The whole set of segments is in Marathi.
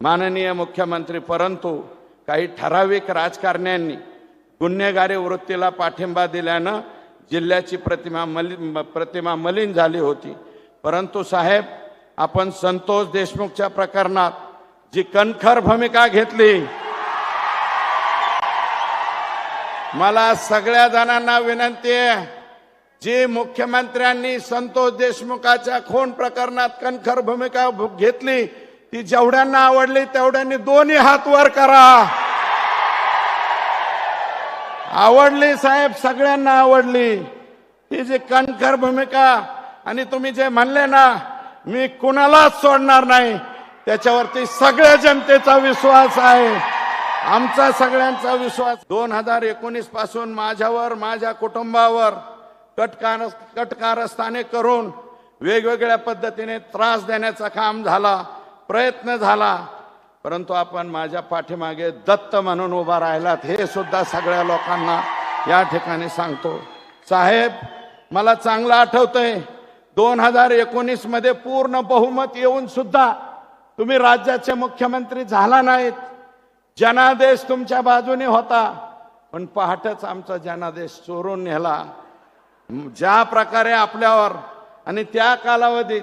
माननीय मुख्यमंत्री परंतु काही ठराविक राजकारण्यांनी गुन्हेगारी वृत्तीला पाठिंबा दिल्यानं जिल्ह्याची प्रतिमा मलिन प्रतिमा मलिन झाली होती. परंतु साहेब आपण संतोष देशमुखच्या प्रकरणात जी कणखर भूमिका घेतली मला सगळ्या जणांना विनंती आहे जी मुख्यमंत्र्यांनी संतोष देशमुखाच्या खून प्रकरणात कणखर भूमिका भू- घेतली ती जेवढ्यांना आवडली तेवढ्यांनी दोन्ही हात वर करा. आवडली साहेब सगळ्यांना आवडली. ही जी कणखर भूमिका आणि तुम्ही जे म्हणले ना मी कुणालाच सोडणार नाही. त्याच्यावरती सगळ्या जनतेचा विश्वास आहे. आमचा सगळ्यांचा विश्वास. दोन हजार एकोणीसपासून माझ्यावर माझ्या कुटुंबावर कटकार कटकारस्थाने करून वेगवेगळ्या पद्धतीने त्रास देण्याचा काम झाला. प्रयत्न झाला परंतु आपण माझ्या पाठीमागे दत्त म्हणून उभा राहिलात हे सुद्धा सगळ्या लोकांना या ठिकाणी सांगतो. साहेब मला चांगलं आठवतंय दोन हजार एकोणीसमध्ये पूर्ण बहुमत येऊन सुद्धा तुम्ही राज्याचे मुख्यमंत्री झाला नाहीत. जनादेश तुमच्या बाजूने होता पण पहाटच आमचा जनादेश चोरून नेला. ज्या प्रकारे आपल्यावर आणि त्या कालावधीत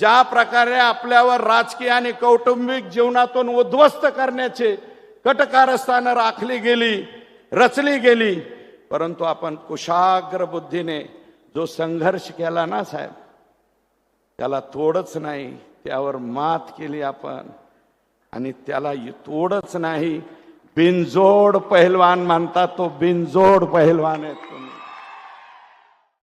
ज्या प्रकारे आपल्यावर राजकीय आणि कौटुंबिक जीवनातून उद्ध्वस्त करण्याचे कटकारस्थानं राखली गेली रचली गेली परंतु आपण कुशाग्र बुद्धीने जो संघर्ष केला ना साहेब त्याला तोडच नाही त्यावर मात केली आपण. आणि त्याला तोडच नाही. बिनजोड पहिलवान म्हणतात तो बिनजोड पहिलवान आहे